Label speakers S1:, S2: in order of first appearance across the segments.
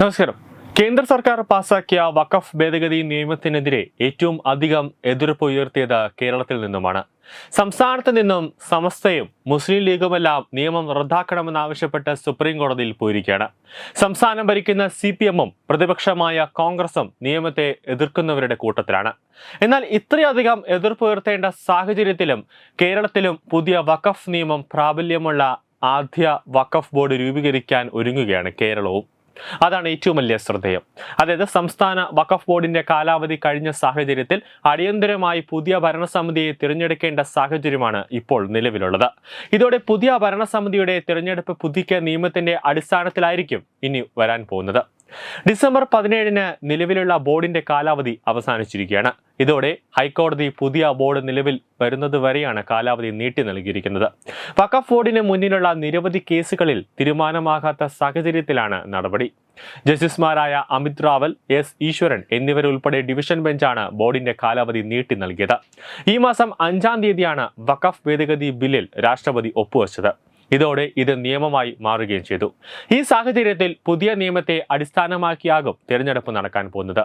S1: നമസ്കാരം. കേന്ദ്ര സർക്കാർ പാസാക്കിയ വഖഫ് ഭേദഗതി നിയമത്തിനെതിരെ ഏറ്റവും അധികം എതിർപ്പ് ഉയർത്തിയത് കേരളത്തിൽ നിന്നുമാണ്. സംസ്ഥാനത്ത് നിന്നും സമസ്തയും മുസ്ലിം ലീഗുമെല്ലാം നിയമം റദ്ദാക്കണമെന്നാവശ്യപ്പെട്ട് സുപ്രീം കോടതിയിൽ പോയിരിക്കുകയാണ്. സംസ്ഥാനം ഭരിക്കുന്ന സി പി എമ്മും പ്രതിപക്ഷമായ കോൺഗ്രസും നിയമത്തെ എതിർക്കുന്നവരുടെ കൂട്ടത്തിലാണ്. എന്നാൽ ഇത്രയധികം എതിർപ്പ് ഉയർത്തേണ്ട സാഹചര്യത്തിലും കേരളത്തിലും പുതിയ വഖഫ് നിയമം പ്രാബല്യമുള്ള ആദ്യ വഖഫ് ബോർഡ് രൂപീകരിക്കാൻ ഒരുങ്ങുകയാണ് കേരളവും. അതാണ് ഏറ്റവും വലിയ ശ്രദ്ധേയം. അതായത് സംസ്ഥാന വഖഫ് ബോർഡിന്റെ കാലാവധി കഴിഞ്ഞ സാഹചര്യത്തിൽ അടിയന്തരമായി പുതിയ ഭരണസമിതിയെ തിരഞ്ഞെടുക്കേണ്ട സാഹചര്യമാണ് ഇപ്പോൾ നിലവിലുള്ളത്. ഇതോടെ പുതിയ ഭരണസമിതിയുടെ തിരഞ്ഞെടുപ്പ് പുതുക്കിയ നിയമത്തിന്റെ അടിസ്ഥാനത്തിലായിരിക്കും ഇനി വരാൻ പോകുന്നത്. ഡിസംബർ പതിനേഴിന് നിലവിലുള്ള ബോർഡിന്റെ കാലാവധി അവസാനിച്ചിരിക്കുകയാണ്. ഇതോടെ ഹൈക്കോടതി പുതിയ ബോർഡ് നിലവിൽ വരുന്നത് വരെയാണ് കാലാവധി നീട്ടി നൽകിയിരിക്കുന്നത്. വഖഫ് ബോർഡിന് മുന്നിലുള്ള നിരവധി കേസുകളിൽ തീരുമാനമാകാത്ത സാഹചര്യത്തിലാണ് നടപടി. ജസ്റ്റിസുമാരായ അമിത് റാവൽ എസ് ഈശ്വരൻ എന്നിവരുൾപ്പെടെ ഡിവിഷൻ ബെഞ്ചാണ് ബോർഡിന്റെ കാലാവധി നീട്ടി നൽകിയത്. ഈ മാസം അഞ്ചാം തീയതിയാണ് വഖഫ് ഭേദഗതി ബില്ലിൽ രാഷ്ട്രപതി ഒപ്പുവെച്ചത്. ഇതോടെ ഇത് നിയമമായി മാറുകയും ചെയ്തു. ഈ സാഹചര്യത്തിൽ പുതിയ നിയമത്തെ അടിസ്ഥാനമാക്കിയാകും തിരഞ്ഞെടുപ്പ് നടക്കാൻ പോകുന്നത്.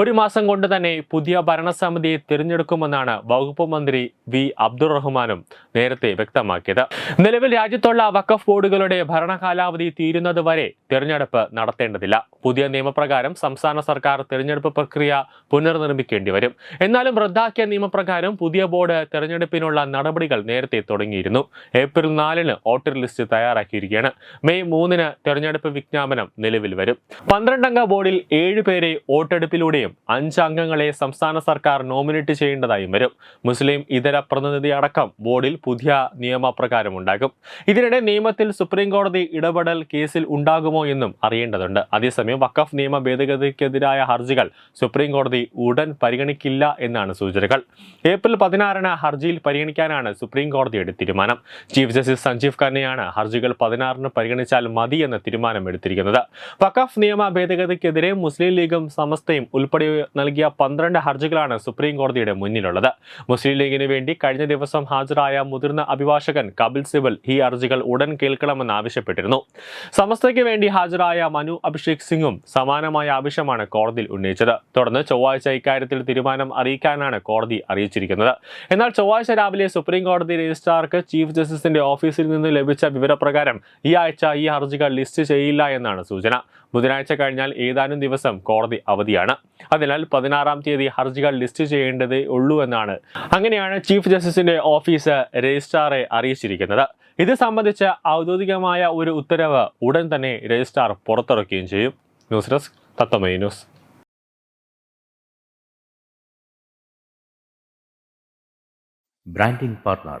S1: ഒരു മാസം കൊണ്ട് തന്നെ പുതിയ ഭരണസമിതി തിരഞ്ഞെടുക്കുമെന്നാണ് വകുപ്പ് മന്ത്രി വി. അബ്ദുറഹ്മാനും നേരത്തെ വ്യക്തമാക്കിയത്. നിലവിൽ രാജ്യത്തുള്ള വഖഫ് ബോർഡുകളുടെ ഭരണകാലാവധി തീരുന്നത് വരെ തിരഞ്ഞെടുപ്പ് നടത്തേണ്ടതില്ല. പുതിയ നിയമപ്രകാരം സംസ്ഥാന സർക്കാർ തിരഞ്ഞെടുപ്പ് പ്രക്രിയ പുനർനിർമ്മിക്കേണ്ടി വരും. എന്നാലും റദ്ദാക്കിയ നിയമപ്രകാരം പുതിയ ബോർഡ് തിരഞ്ഞെടുപ്പിനുള്ള നടപടികൾ നേരത്തെ തുടങ്ങിയിരുന്നു. ഏപ്രിൽ നാലിന് വോട്ടർ ലിസ്റ്റ് തയ്യാറാക്കിയിരിക്കുകയാണ്. മെയ് മൂന്നിന് തെരഞ്ഞെടുപ്പ് വിജ്ഞാപനം നിലവിൽ വരും. പന്ത്രണ്ടംഗ ബോർഡിൽ ഏഴ് പേരെ വോട്ടെടുപ്പിലൂടെയും അഞ്ച് അംഗങ്ങളെ സംസ്ഥാന സർക്കാർ നോമിനേറ്റ് ചെയ്യേണ്ടതായും വരും. മുസ്ലിം ഇതര പ്രതിനിധി അടക്കം ബോർഡിൽ പുതിയ നിയമപ്രകാരം ഉണ്ടാകും. ഇതിനിടെ നിയമത്തിൽ സുപ്രീം കോടതി ഇടപെടൽ കേസിൽ ഉണ്ടാകുമോ എന്നും അറിയേണ്ടതുണ്ട്. അതേസമയം വഖഫ് നിയമ ഭേദഗതിക്കെതിരായ ഹർജികൾ സുപ്രീം കോടതി ഉടൻ പരിഗണിക്കില്ല എന്നാണ് സൂചനകൾ. ഏപ്രിൽ പതിനാറിന് ഹർജിയിൽ പരിഗണിക്കാനാണ് സുപ്രീം കോടതിയുടെ തീരുമാനം. ചീഫ് ജസ്റ്റിസ് സഞ്ജീവ് ഖന്നയാണ് ഹർജികൾ പതിനാറിന് പരിഗണിച്ചാൽ മതി എന്ന തീരുമാനം എടുത്തിരിക്കുന്നത്. വഖഫ് നിയമ ഭേദഗതിക്കെതിരെ മുസ്ലിം ലീഗും സമസ്തയും ഉൾപ്പെടെ നൽകിയ പന്ത്രണ്ട് ഹർജികളാണ് സുപ്രീം കോടതിയുടെ മുന്നിലുള്ളത്. മുസ്ലിം ലീഗിന് വേണ്ടി കഴിഞ്ഞ ദിവസം ഹാജരായ മുതിർന്ന അഭിഭാഷകൻ കപിൽ സിബൽ ഈ ഹർജികൾ ഉടൻ കേൾക്കണമെന്ന് ആവശ്യപ്പെട്ടിരുന്നു. സമസ്തയ്ക്ക് വേണ്ടി ഹാജരായ മനു അഭിഷേക് സിംഗും സമാനമായ ആവശ്യമാണ് കോടതിയിൽ ഉന്നയിച്ചത്. തുടർന്ന് ചൊവ്വാഴ്ച ഇക്കാര്യത്തിൽ തീരുമാനം അറിയിക്കാനാണ് കോടതി അറിയിച്ചിരിക്കുന്നത്. എന്നാൽ ചൊവ്വാഴ്ച രാവിലെ സുപ്രീം കോടതി രജിസ്ട്രാർക്ക് ചീഫ് ജസ്റ്റിസിന്റെ ഓഫീസിൽ നിന്ന് ലഭിച്ച വിവരപ്രകാരം ഈ ആഴ്ച ഈ ഹർജികൾ ലിസ്റ്റ് ചെയ്യില്ല എന്നാണ് സൂചന. ബുധനാഴ്ച കഴിഞ്ഞാൽ ഏതാനും ദിവസം കോടതി അവധിയാണ്. അതിനാൽ പതിനാറാം തീയതി ഹർജികൾ ലിസ്റ്റ് ചെയ്യേണ്ടതേ ഉള്ളൂ എന്നാണ്. അങ്ങനെയാണ് ചീഫ് ജസ്റ്റിസിന്റെ ഓഫീസ് രജിസ്ട്രാറെ അറിയിച്ചിരിക്കുന്നത്. ഇത് സംബന്ധിച്ച ഔദ്യോഗികമായ ഒരു ഉത്തരവ് ഉടൻ തന്നെ രജിസ്ട്രാർ പുറത്തിറക്കുകയും ചെയ്യും. News desk തത്തമൈ news.
S2: Branding partner